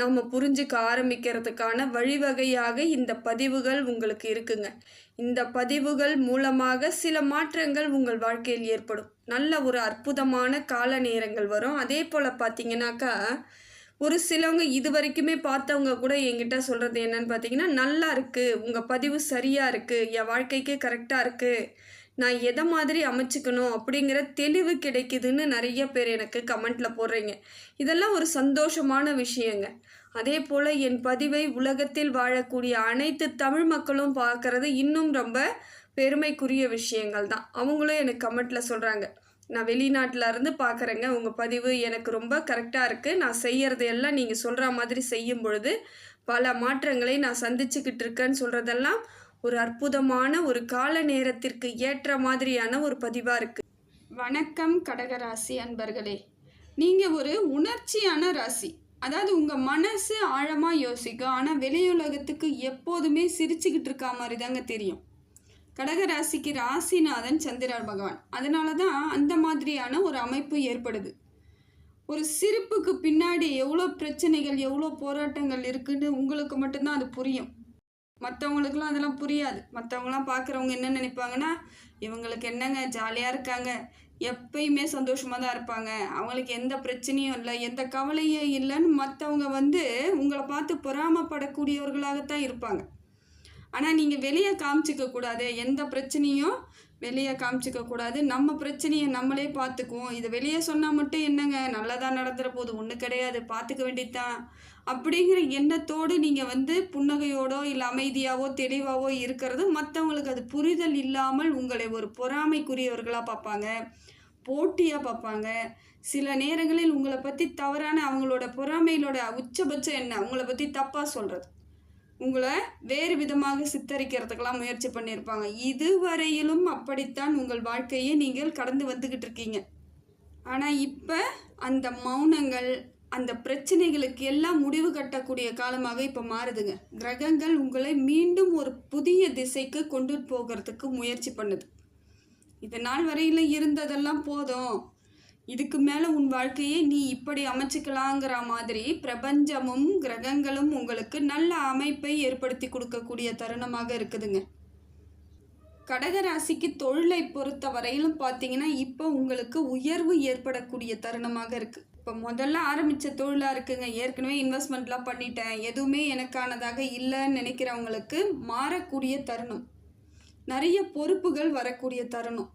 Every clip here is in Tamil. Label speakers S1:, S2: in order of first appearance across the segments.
S1: நம்ம புரிஞ்சுக்க ஆரம்பிக்கிறதுக்கான வழிவகையாக இந்த பதிவுகள் உங்களுக்கு இருக்குங்க. இந்த பதிவுகள் மூலமாக சில மாற்றங்கள் உங்கள் வாழ்க்கையில் ஏற்படும். நல்ல ஒரு அற்புதமான கால நேரங்கள் வரும். அதே போல் பார்த்தீங்கன்னாக்கா ஒரு சிலவங்க இது வரைக்குமே பார்த்தவங்க கூட என்கிட்ட சொல்கிறது என்னன்னு பார்த்தீங்கன்னா நல்லா இருக்குது உங்கள் பதிவு சரியாக இருக்குது என் வாழ்க்கைக்கு கரெக்டாக இருக்குது நான் எதை மாதிரி அமைச்சுக்கணும்? அப்படிங்கிற தெளிவு கிடைக்குதுன்னு நிறைய பேர் எனக்கு கமெண்ட்டில் போடுறீங்க. இதெல்லாம் ஒரு சந்தோஷமான விஷயங்க. அதே போல் என் பதிவை உலகத்தில் வாழக்கூடிய அனைத்து தமிழ் மக்களும் பார்க்குறது இன்னும் ரொம்ப பெருமைக்குரிய விஷயங்கள் தான். அவங்களும் எனக்கு கமெண்ட்டில் சொல்கிறாங்க நான் வெளிநாட்டில் இருந்து பார்க்குறேங்க. உங்கள் பதிவு எனக்கு ரொம்ப கரெக்டாக இருக்குது நான் செய்கிறது எல்லாம் நீங்கள் சொல்கிற மாதிரி செய்யும் பொழுது பல மாற்றங்களை நான் சந்திச்சுக்கிட்டு இருக்கேன்னு சொல்கிறதெல்லாம் ஒரு அற்புதமான ஒரு கால நேரத்திற்கு ஏற்ற மாதிரியான ஒரு பதிவாக இருக்குது வணக்கம் கடகராசி அன்பர்களே. நீங்கள் ஒரு உணர்ச்சியான ராசி. அதாவது உங்கள் மனசு ஆழமாக யோசிக்கும் ஆனால் வெளியுலகத்துக்கு எப்போதுமே சிரிச்சுக்கிட்டு இருக்கா மாதிரி தாங்க தெரியும். கடக ராசிக்கு ராசிநாதன் சந்திரன் பகவான். அதனால தான் அந்த மாதிரியான ஒரு அமைப்பு ஏற்படுது. ஒரு சிரிப்புக்கு பின்னாடி எவ்வளோ பிரச்சனைகள் எவ்வளோ போராட்டங்கள் இருக்குன்னு உங்களுக்கு மட்டும்தான் அது புரியும். மற்றவங்களுக்குலாம் அதெல்லாம் புரியாது. மற்றவங்களாம் பார்க்குறவங்க என்ன நினைப்பாங்கன்னா இவங்களுக்கு என்னங்க ஜாலியாக இருக்காங்க. எப்பயுமே சந்தோஷமாக தான் இருப்பாங்க. அவங்களுக்கு எந்த பிரச்சனையும் இல்லை எந்த கவலையும் இல்லைன்னு மற்றவங்க வந்து உங்களை பார்த்து பொறாமப்படக்கூடியவர்களாகத்தான் இருப்பாங்க. ஆனால் நீங்கள் வெளியே காமிச்சிக்க கூடாது. எந்த பிரச்சனையும் வெளியே காமிச்சிக்க கூடாது. நம்ம பிரச்சனையை நம்மளே பார்த்துக்குவோம் இதை வெளியே சொன்னால் மட்டும் என்னங்க? நல்லதாக நடந்துற போது ஒன்றும் கிடையாது. பார்த்துக்க வேண்டியதுதான். அப்படிங்கிற எண்ணத்தோடு நீங்கள் வந்து புன்னகையோடோ இல்லை அமைதியாவோ தெளிவாவோ இருக்கிறது மற்றவங்களுக்கு அது புரிதல் இல்லாமல் உங்களை ஒரு பொறாமைக்குரியவர்களாக பார்ப்பாங்க. போட்டியாக பார்ப்பாங்க. சில நேரங்களில் உங்களை பற்றி தவறான அவங்களோட பொறாமையிலோட உச்சபட்சம் என்ன? உங்களை பற்றி தப்பாக சொல்கிறது உங்களை வேறு விதமாக சித்தரிக்கிறதுக்கெல்லாம் முயற்சி பண்ணியிருப்பாங்க. இதுவரையிலும் அப்படித்தான் உங்கள் வாழ்க்கையை நீங்கள் கடந்து வந்துக்கிட்டு இருக்கீங்க. ஆனால் இப்போ அந்த மௌனங்கள் அந்த பிரச்சனைகளுக்கு எல்லாம் முடிவு கட்டக்கூடிய காலமாக இப்போ மாறுதுங்க. கிரகங்கள் உங்களை மீண்டும் ஒரு புதிய திசைக்கு கொண்டு போகிறதுக்கு முயற்சி பண்ணுது. இது நாள் வரையில் இருந்ததெல்லாம் போதும். இதுக்கு மேலே உன் வாழ்க்கையை நீ இப்படி அமைச்சிக்கலாங்கிற மாதிரி பிரபஞ்சமும் கிரகங்களும் உங்களுக்கு நல்ல அமைப்பை ஏற்படுத்தி கொடுக்கக்கூடிய தருணமாக இருக்குதுங்க. கடகராசிக்கு தொழிலை பொறுத்த வரையிலும் பார்த்தீங்கன்னா இப்போ உங்களுக்கு உயர்வு ஏற்படக்கூடிய தருணமாக இருக்குது இப்போ முதல்ல ஆரம்பித்த தொழிலாக இருக்குங்க. ஏற்கனவே இன்வெஸ்ட்மெண்ட்லாம் பண்ணிட்டேன். எதுவுமே எனக்கானதாக இல்லைன்னு நினைக்கிறவங்களுக்கு மாறக்கூடிய தருணம். நிறைய பொறுப்புகள் வரக்கூடிய தருணம்.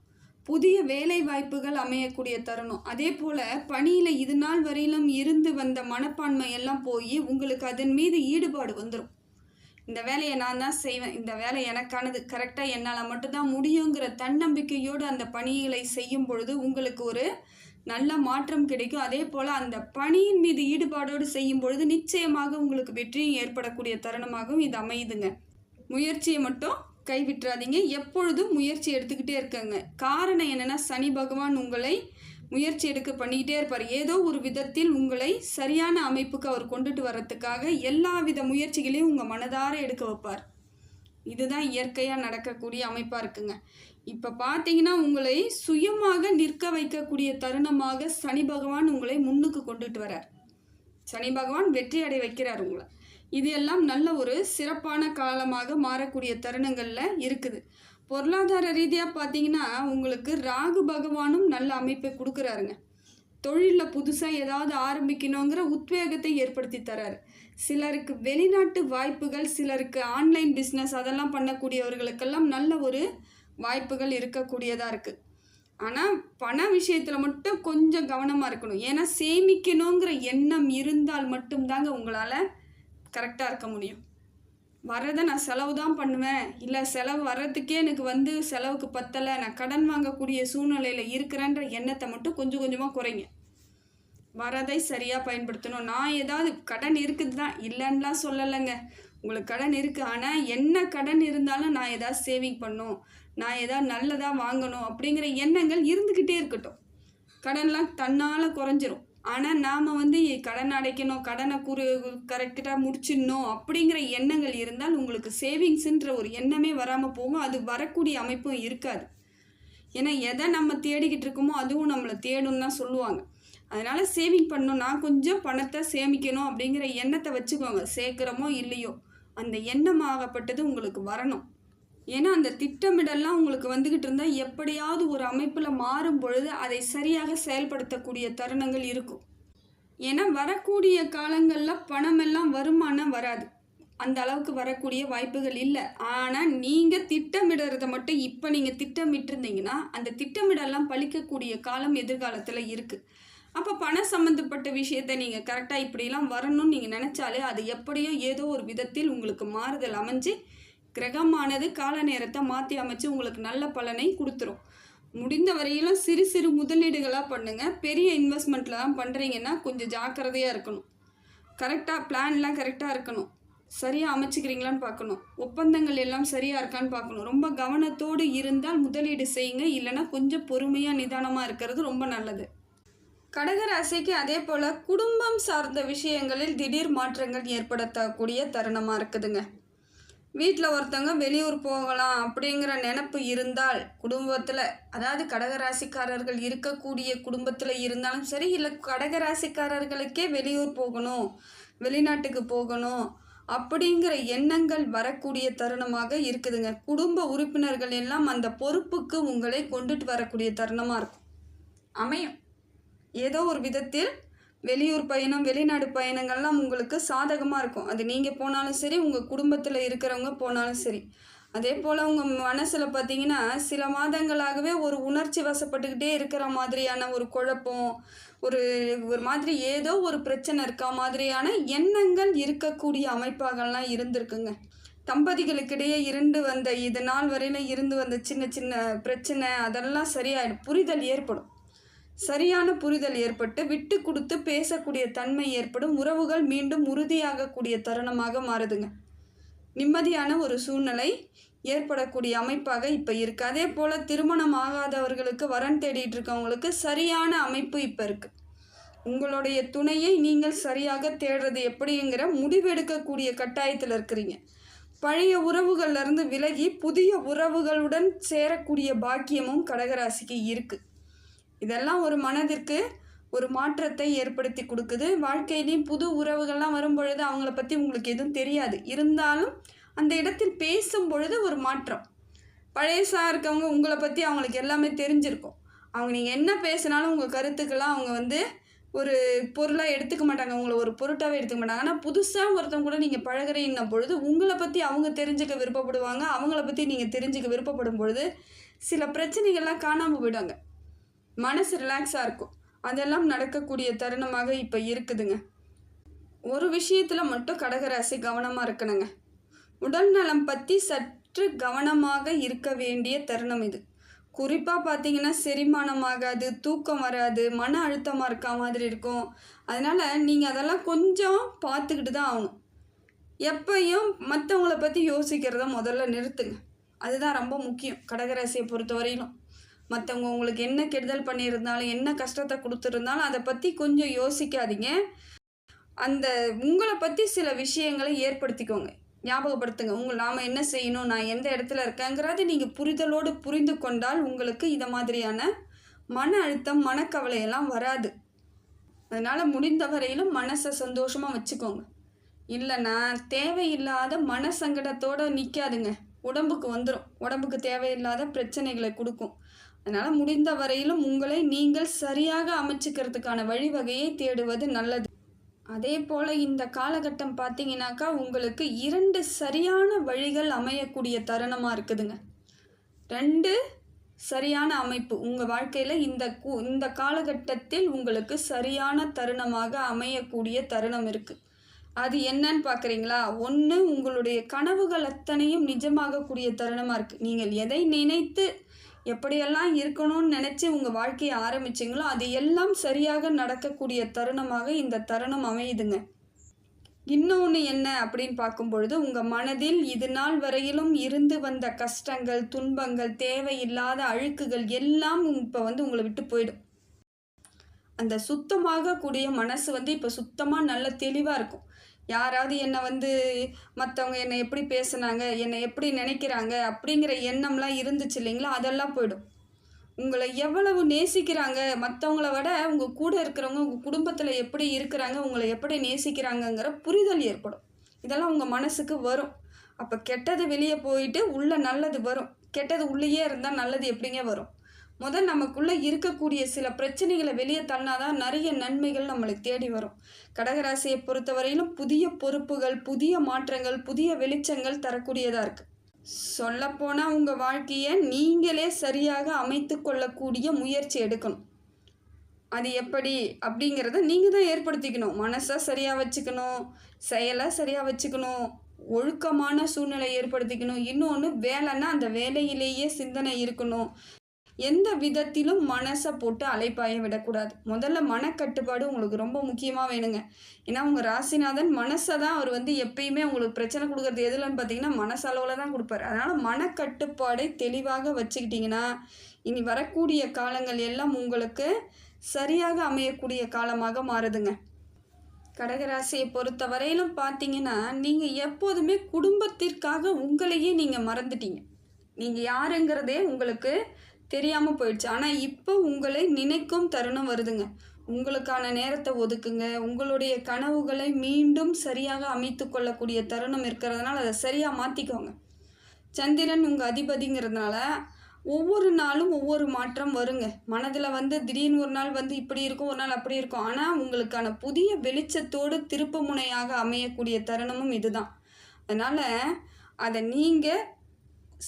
S1: புதிய வேலை வாய்ப்புகள் அமையக்கூடிய தருணம். அதே போல் பணியில் இது நாள் வரையிலும் இருந்து வந்த மனப்பான்மை எல்லாம் போய் உங்களுக்கு அதன் மீது ஈடுபாடு வந்துடும் இந்த வேலையை நான் தான் செய்வேன். இந்த வேலை எனக்கானது கரெக்டாக என்னால் மட்டும்தான் முடியுங்கிற தன்னம்பிக்கையோடு அந்த பணிகளை செய்யும் பொழுது உங்களுக்கு ஒரு நல்ல மாற்றம் கிடைக்கும். அதே போல் அந்த பணியின் மீது ஈடுபாடோடு செய்யும் பொழுது நிச்சயமாக உங்களுக்கு வெற்றியும் ஏற்படக்கூடிய தருணமாகவும் இது அமையுதுங்க. முயற்சியை மட்டும் கைவிட்டுறாதீங்க. எப்பொழுதும் முயற்சி எடுத்துக்கிட்டே இருக்கங்க. காரணம் என்னென்னா சனி பகவான் உங்களை முயற்சி எடுக்க பண்ணிக்கிட்டே இருப்பார். ஏதோ ஒரு விதத்தில் உங்களை சரியான அமைப்புக்கு அவர் கொண்டுட்டு வர்றதுக்காக எல்லா வித முயற்சிகளையும் உங்கள் மனதார எடுக்க வைப்பார். இதுதான் இயற்கையாக நடக்கக்கூடிய அமைப்பாக இருக்குங்க. இப்போ பார்த்தீங்கன்னா உங்களை சுயமாக நிற்க வைக்கக்கூடிய தருணமாக சனி பகவான் உங்களை முன்னுக்கு கொண்டுட்டு வரார் சனி பகவான் வெற்றி அடை வைக்கிறார் உங்களை. இது எல்லாம் நல்ல ஒரு சிறப்பான காலமாக மாறக்கூடிய தருணங்களில் இருக்குது. பொருளாதார ரீதியாக பார்த்தீங்கன்னா உங்களுக்கு ராகு பகவானும் நல்ல அமைப்பை கொடுக்குறாருங்க. தொழிலில் புதுசாக ஏதாவது ஆரம்பிக்கணுங்கிற உத்வேகத்தை ஏற்படுத்தி தராரு. சிலருக்கு வெளிநாட்டு வாய்ப்புகள் சிலருக்கு ஆன்லைன் பிஸ்னஸ் அதெல்லாம் பண்ணக்கூடியவர்களுக்கெல்லாம் நல்ல ஒரு வாய்ப்புகள் இருக்கக்கூடியதாக இருக்குது ஆனால் பண விஷயத்தில் மட்டும் கொஞ்சம் கவனமாக இருக்கணும். ஏன்னா சேமிக்கணுங்கிற எண்ணம் இருந்தால் மட்டும்தாங்க உங்களால் கரெக்டாக இருக்க முடியும். வரதை நான் செலவு தான் பண்ணுவேன். இல்லை செலவு வர்றதுக்கே எனக்கு வந்து செலவுக்கு பத்தலை. நான் கடன் வாங்கக்கூடிய சூழ்நிலையில் இருக்கிறேன்ற எண்ணத்தை மட்டும் கொஞ்சம் கொஞ்சமாக குறைங்க. வரதை சரியாக பயன்படுத்தணும். நான் ஏதாவது கடன் இருக்குது தான் இல்லைன்னுலாம் சொல்லலைங்க. உங்களுக்கு கடன் இருக்குது ஆனால் என்ன கடன் இருந்தாலும் நான் ஏதாவது சேவிங் பண்ணும். நான் ஏதாவது நல்லதாக வாங்கணும் அப்படிங்கிற எண்ணங்கள் இருந்துக்கிட்டே இருக்கட்டும். கடன்லாம் தன்னால் குறைஞ்சிரும். ஆனால் நாம் வந்து கடன் அடைக்கணும் கடனை குறு கரெக்டாக முடிச்சிடணும் அப்படிங்கிற எண்ணங்கள் இருந்தால் உங்களுக்கு சேவிங்ஸுன்ற ஒரு எண்ணமே வராமல் போகும். அது வரக்கூடிய அமைப்பும் இருக்காது. ஏன்னா எதை நம்ம தேடிக்கிட்டு இருக்கோமோ அதுவும் நம்மளை தேடும் தான் சொல்லுவாங்க. அதனால் சேவிங் பண்ணணும். நான் கொஞ்சம் பணத்தை சேமிக்கணும் அப்படிங்கிற எண்ணத்தை வச்சுக்கோங்க. சேர்க்குறோமோ இல்லையோ அந்த எண்ணம் ஆகப்பட்டது உங்களுக்கு வரணும். ஏன்னா அந்த திட்டமிடல்லாம் உங்களுக்கு வந்துக்கிட்டு இருந்தால் எப்படியாவது ஒரு அமைப்பில் மாறும் பொழுது அதை சரியாக செயல்படுத்தக்கூடிய தருணங்கள் இருக்கும். ஏன்னா வரக்கூடிய காலங்களில் பணமெல்லாம் வருமானம் வராது. அந்த அளவுக்கு வரக்கூடிய வாய்ப்புகள் இல்லை. ஆனால் நீங்கள் திட்டமிடுறத மட்டும் இப்போ நீங்கள் திட்டமிட்டிருந்தீங்கன்னா அந்த திட்டமிடலாம் பழிக்கக்கூடிய காலம் எதிர்காலத்தில் இருக்குது அப்போ பணம் சம்மந்தப்பட்ட விஷயத்தை நீங்கள் கரெக்டாக இப்படிலாம் வரணும்னு நீங்கள் நினச்சாலே அது எப்படியோ ஏதோ ஒரு விதத்தில் உங்களுக்கு மாறுதல் அமைஞ்சு கிரகமானது கால நேரத்தை மாற்றி அமைச்சு உங்களுக்கு நல்ல பலனை கொடுத்துரும். முடிந்த வரையிலும் சிறு சிறு முதலீடுகளாக பண்ணுங்கள் பெரிய இன்வெஸ்ட்மெண்ட்டில் தான் பண்ணுறீங்கன்னா கொஞ்சம் ஜாக்கிரதையாக இருக்கணும். கரெக்டாக பிளான்லாம் கரெக்டாக இருக்கணும். சரியாக அமைச்சிக்கிறீங்களான்னு பார்க்கணும். ஒப்பந்தங்கள் எல்லாம் சரியாக இருக்கான்னு பார்க்கணும். ரொம்ப கவனத்தோடு இருந்தால் முதலீடு செய்யுங்க. இல்லைன்னா கொஞ்சம் பொறுமையாக நிதானமாக இருக்கிறது ரொம்ப நல்லது. கடகராசிக்கு அதே போல் குடும்பம் சார்ந்த விஷயங்களில் திடீர் மாற்றங்கள் ஏற்படுத்தக்கூடிய தருணமாக இருக்குதுங்க. வீட்டில் ஒருத்தவங்க வெளியூர் போகலாம் அப்படிங்கிற நினப்பு இருந்தால் குடும்பத்தில் அதாவது கடகராசிக்காரர்கள் இருக்கக்கூடிய குடும்பத்தில் இருந்தாலும் சரி இல்லை கடகராசிக்காரர்களுக்கே வெளியூர் போகணும் வெளிநாட்டுக்கு போகணும் அப்படிங்கிற எண்ணங்கள் வரக்கூடிய தருணமாக இருக்குதுங்க. குடும்ப உறுப்பினர்கள் எல்லாம் அந்த பொறுப்புக்கு உங்களை கொண்டுட்டு வரக்கூடிய தருணமாக இருக்கும். அமையும். ஏதோ ஒரு விதத்தில் வெளியூர் பயணம் வெளிநாடு பயணங்கள்லாம் உங்களுக்கு சாதகமாக இருக்கும். அது நீங்கள் போனாலும் சரி உங்கள் குடும்பத்தில் இருக்கிறவங்க போனாலும் சரி. அதே போல் உங்கள் மனசில் பார்த்தீங்கன்னா சில மாதங்களாகவே ஒரு உணர்ச்சி வசப்பட்டுக்கிட்டே இருக்கிற மாதிரியான ஒரு குழப்பம் ஒரு ஒரு மாதிரி ஏதோ ஒரு பிரச்சனை இருக்கா மாதிரியான எண்ணங்கள் இருக்கக்கூடிய அமைப்பாகலாம் இருந்திருக்குங்க. தம்பதிகளுக்கிடையே இருந்து வந்த இது நாள் வரையில் இருந்து வந்த சின்ன சின்ன பிரச்சனை அதெல்லாம் சரியாயிடும். புரிதல் ஏற்படும். சரியான புரிதல் ஏற்பட்டு விட்டு கொடுத்து பேசக்கூடிய தன்மை ஏற்படும். உறவுகள் மீண்டும் உறுதியாகக்கூடிய தருணமாக மாறுதுங்க. நிம்மதியான ஒரு சூழ்நிலை ஏற்படக்கூடிய அமைப்பாக இப்போ இருக்குது அதே போல் திருமணம் ஆகாதவர்களுக்கு வரன் தேடிட்டு இருக்கவங்களுக்கு சரியான அமைப்பு இப்போ இருக்குது உங்களுடைய துணையை நீங்கள் சரியாக தேடுறது எப்படிங்கிற முடிவெடுக்கக்கூடிய கட்டாயத்தில் இருக்கிறீங்க. பழைய உறவுகள்லேருந்து விலகி புதிய உறவுகளுடன் சேரக்கூடிய பாக்கியமும் கடகராசிக்கு இருக்குது இதெல்லாம் ஒரு மனதிற்கு ஒரு மாற்றத்தை ஏற்படுத்தி கொடுக்குது. வாழ்க்கையிலையும் புது உறவுகள்லாம் வரும் பொழுது அவங்கள பற்றி உங்களுக்கு எதுவும் தெரியாது. இருந்தாலும் அந்த இடத்தில் பேசும் பொழுது ஒரு மாற்றம். பழையசாக இருக்கவங்க உங்களை பற்றி அவங்களுக்கு எல்லாமே தெரிஞ்சிருக்கும். அவங்க நீங்கள் என்ன பேசினாலும் உங்கள் கருத்துக்கெல்லாம் அவங்க வந்து ஒரு பொருளாக எடுத்துக்க மாட்டாங்க. உங்களை ஒரு பொருட்டாகவே எடுத்துக்க மாட்டாங்க. ஆனால் புதுசாக ஒருத்தவங்க கூட நீங்கள் பழகுறீங்க பொழுது உங்களை பற்றி அவங்க தெரிஞ்சுக்க விருப்பப்படுவாங்க. அவங்கள பற்றி நீங்கள் தெரிஞ்சுக்க விருப்பப்படும் பொழுது சில பிரச்சனைகள்லாம் காணாமல் போயிடுவாங்க. மனசு ரிலாக்ஸாக இருக்கும். அதெல்லாம் நடக்கக்கூடிய தருணமாக இப்போ இருக்குதுங்க. ஒரு விஷயத்தில் மட்டும் கடகராசி கவனமாக இருக்கணுங்க. உடல் நலம் பற்றி சற்று கவனமாக இருக்க வேண்டிய தருணம் இது. குறிப்பாக பார்த்தீங்கன்னா செரிமானம் ஆகாது தூக்கம் வராது மன அழுத்தமாக இருக்கா மாதிரி இருக்கும். அதனால் நீங்கள் அதெல்லாம் கொஞ்சம் பார்த்துக்கிட்டு தான் ஆகணும். எப்பையும் மற்றவங்கள பற்றி யோசிக்கிறத முதல்ல நிறுத்துங்க. அதுதான் ரொம்ப முக்கியம். கடகராசியை பொறுத்த வரையிலும் மற்றவங்க உங்களுக்கு என்ன கெடுதல் பண்ணியிருந்தாலும் என்ன கஷ்டத்தை கொடுத்துருந்தாலும் அதை பற்றி கொஞ்சம் யோசிக்காதீங்க. அந்த உங்களை பற்றி சில விஷயங்களை ஏற்படுத்திக்கோங்க. ஞாபகப்படுத்துங்க. உங்கள் நாம் என்ன செய்யணும் நான் எந்த இடத்துல இருக்கேங்கிறத நீங்கள் புரிதலோடு புரிந்து கொண்டால் உங்களுக்கு இதை மாதிரியான மன அழுத்தம் மனக்கவலையெல்லாம் வராது. அதனால் முடிந்த வரையிலும் மனசை சந்தோஷமாக வச்சுக்கோங்க. இல்லைன்னா தேவையில்லாத மன சங்கடத்தோடு நிற்காதுங்க உடம்புக்கு வந்துடும் உடம்புக்கு தேவையில்லாத பிரச்சனைகளை கொடுக்கும். அதனால் முடிந்த வரையிலும் உங்களை நீங்கள் சரியாக அமைச்சுக்கிறதுக்கான வழிவகையை தேடுவது நல்லது. அதே போல் இந்த காலகட்டம் பார்த்தீங்கன்னாக்கா உங்களுக்கு இரண்டு சரியான வழிகள் அமையக்கூடிய தருணமாக இருக்குதுங்க. ரெண்டு சரியான அமைப்பு. உங்கள் வாழ்க்கையில் இந்த கு இந்த காலகட்டத்தில் உங்களுக்கு சரியான தருணமாக அமையக்கூடிய தருணம் இருக்குது அது என்னன்னு பார்க்குறீங்களா ஒன்று உங்களுடைய கனவுகள் அத்தனையும் நிஜமாகக்கூடிய தருணமாக இருக்குது நீங்கள் எதை நினைத்து எப்படியெல்லாம் இருக்கணும்னு நினச்சி உங்கள் வாழ்க்கையை ஆரம்பிச்சிங்களோ அது எல்லாம் சரியாக நடக்கக்கூடிய தருணமாக இந்த தருணம் அமையுதுங்க. இன்னொன்று என்ன அப்படின்னு பார்க்கும் பொழுது உங்கள் மனதில் இது நாள் வரையிலும் இருந்து வந்த கஷ்டங்கள் துன்பங்கள் தேவையில்லாத அழுக்குகள் எல்லாம் இப்போ வந்து உங்களை விட்டு போயிடும். அந்த சுத்தமாக கூடிய மனசு வந்து இப்போ சுத்தமாக நல்ல தெளிவாக இருக்கும். யாராவது என்னை வந்து மற்றவங்க என்னை எப்படி பேசுனாங்க என்னை எப்படி நினைக்கிறாங்க அப்படிங்கிற எண்ணம்லாம் இருந்துச்சு இல்லைங்களா? அதெல்லாம் போயிடும். உங்களை எவ்வளவு நேசிக்கிறாங்க மற்றவங்கள விட உங்கள் கூட இருக்கிறவங்க உங்கள் குடும்பத்தில் எப்படி இருக்கிறாங்க உங்களை எப்படி நேசிக்கிறாங்கங்கிற புரிதல் ஏற்படும். இதெல்லாம் உங்கள் மனசுக்கு வரும். அப்போ கெட்டது வெளியே போயிட்டு உள்ள நல்லது வரும். கெட்டது உள்ளேயே இருந்தால் நல்லது எப்படிங்க வரும்? முதல் நமக்குள்ளே இருக்கக்கூடிய சில பிரச்சனைகளை வெளியே தள்ளினாதான் நிறைய நன்மைகள் நம்மளுக்கு தேடி வரும். கடகராசியை பொறுத்தவரையிலும் புதிய பொறுப்புகள் புதிய மாற்றங்கள் புதிய வெளிச்சங்கள் தரக்கூடியதாக இருக்குது சொல்லப்போனால் உங்கள் வாழ்க்கையை நீங்களே சரியாக அமைத்து கொள்ளக்கூடிய முயற்சி எடுக்கணும். அது எப்படி அப்படிங்கிறத நீங்கள் தான் ஏற்படுத்திக்கணும். மனசை சரியாக வச்சுக்கணும் செயலை சரியாக வச்சுக்கணும் ஒழுக்கமான சூழ்நிலை ஏற்படுத்திக்கணும். இன்னொன்று வேலைன்னா அந்த வேலையிலேயே சிந்தனை இருக்கணும். எந்த விதத்திலும் மனசை போட்டு அலைப்பாய விடக்கூடாது. முதல்ல மனக்கட்டுப்பாடு உங்களுக்கு ரொம்ப முக்கியமாக வேணுங்க. ஏன்னா உங்கள் ராசிநாதன் மனசை தான் அவர் வந்து எப்பயுமே உங்களுக்கு பிரச்சனை கொடுக்குறது எதுலன்னு பார்த்தீங்கன்னா மனசளவில் தான் கொடுப்பாரு. அதனால் மனக்கட்டுப்பாடை தெளிவாக வச்சுக்கிட்டிங்கன்னா இனி வரக்கூடிய காலங்கள் எல்லாம் உங்களுக்கு சரியாக அமையக்கூடிய காலமாக மாறுதுங்க. கடகராசியை பொறுத்த வரையிலும் பார்த்தீங்கன்னா நீங்கள் எப்போதுமே குடும்பத்திற்காக உங்களையே நீங்கள் மறந்துட்டீங்க. நீங்கள் யாருங்கிறதே உங்களுக்கு தெரியாமல் போயிடுச்சு. ஆனால் இப்போ உங்களை நினைக்கும் தருணம் வருதுங்க. உங்களுக்கான நேரத்தை ஒதுக்குங்க. உங்களுடைய கனவுகளை மீண்டும் சரியாக அமைத்து கொள்ளக்கூடிய தருணம் இருக்கிறதுனால அதை சரியாக மாற்றிக்கோங்க சந்திரன் உங்கள் அதிபதிங்கிறதுனால ஒவ்வொரு நாளும் ஒவ்வொரு மாற்றம் வருங்க. மனதில் வந்து திடீர்னு ஒரு நாள் வந்து இப்படி இருக்கும் ஒரு நாள் அப்படி இருக்கும். ஆனால் உங்களுக்கான புதிய வெளிச்சத்தோடு திருப்பு முனையாக அமையக்கூடிய தருணமும் இதுதான். அதனால் அதை நீங்கள்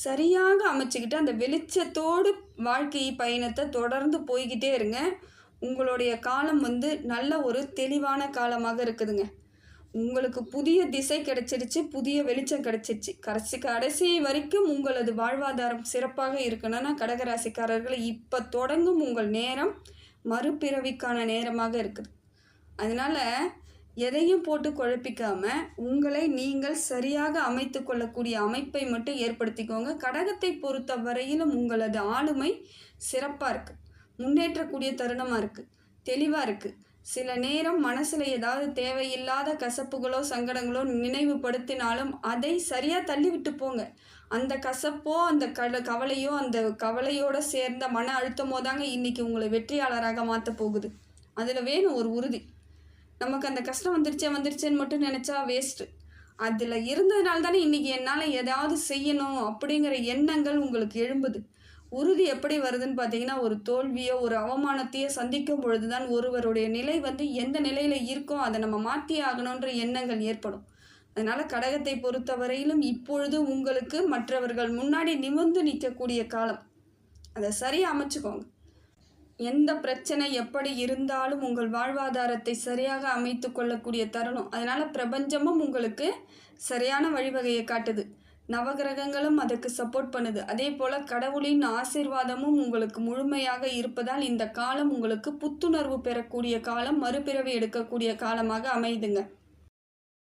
S1: சரியாக அமைச்சுக்கிட்டு அந்த வெளிச்சத்தோடு வாழ்க்கை பயணத்தை தொடர்ந்து போய்கிட்டே இருங்க. உங்களுடைய காலம் வந்து நல்ல ஒரு தெளிவான காலமாக இருக்குதுங்க. உங்களுக்கு புதிய திசை கிடைச்சிருச்சு புதிய வெளிச்சம் கிடைச்சிருச்சு கடைசி கடைசி வரைக்கும் உங்களது வாழ்வாதாரம் சிறப்பாக இருக்கணும்னா கடகராசிக்காரர்கள் இப்போ தொடங்கும் உங்கள் நேரம் மறுபிறவிக்கான நேரமாக இருக்குது. அதனால் எதையும் போட்டு குழப்பிக்காம உங்களை நீங்கள் சரியாக அமைத்து கொள்ளக்கூடிய அமைப்பை மட்டும் ஏற்படுத்திக்கோங்க. கடகத்தை பொறுத்த வரையிலும் உங்களது ஆளுமை சிறப்பாக இருக்குது முன்னேற்றக்கூடிய தருணமாக இருக்குது தெளிவாக இருக்குது சில நேரம் மனசில் ஏதாவது தேவையில்லாத கசப்புகளோ சங்கடங்களோ நினைவுபடுத்தினாலும் அதை சரியாக தள்ளிவிட்டு போங்க. அந்த கசப்போ அந்த கட கவலையோ அந்த கவலையோடு சேர்ந்த மன அழுத்தமோ தாங்க இன்றைக்கி உங்களை வெற்றியாளராக மாற்ற போகுது. அதில் வேணும் ஒரு உறுதி. நமக்கு அந்த கஷ்டம் வந்துருச்சே வந்துருச்சேன்னு மட்டும் நினச்சா வேஸ்ட்டு அதில் இருந்ததுனால தானே இன்றைக்கி என்னால் ஏதாவது செய்யணும் அப்படிங்கிற எண்ணங்கள் உங்களுக்கு எழும்புது. உறுதி எப்படி வருதுன்னு பார்த்தீங்கன்னா ஒரு தோல்வியோ ஒரு அவமானத்தையோ சந்திக்கும் பொழுது தான் ஒருவருடைய நிலை வந்து எந்த நிலையில் இருக்கோ அதை நம்ம மாற்றி ஆகணுன்ற எண்ணங்கள் ஏற்படும். அதனால் கடகத்தை பொறுத்தவரையிலும் இப்பொழுது உங்களுக்கு மற்றவர்கள் முன்னாடி நிமிர்ந்து நிற்கக்கூடிய காலம். அதை சரியாக அமைச்சுக்கோங்க. எந்த பிரச்சனை எப்படி இருந்தாலும் உங்கள் வாழ்வாதாரத்தை சரியாக அமைத்து கொள்ளக்கூடிய தருணம். அதனால் பிரபஞ்சமும் உங்களுக்கு சரியான வழிவகையை காட்டுது. நவகிரகங்களும் அதுக்கு சப்போர்ட் பண்ணுது. அதே போல் கடவுளின் ஆசிர்வாதமும் உங்களுக்கு முழுமையாக இருப்பதால் இந்த காலம் உங்களுக்கு புத்துணர்வு பெறக்கூடிய காலம் மறுபிறவி எடுக்கக்கூடிய காலமாக அமைதுங்க.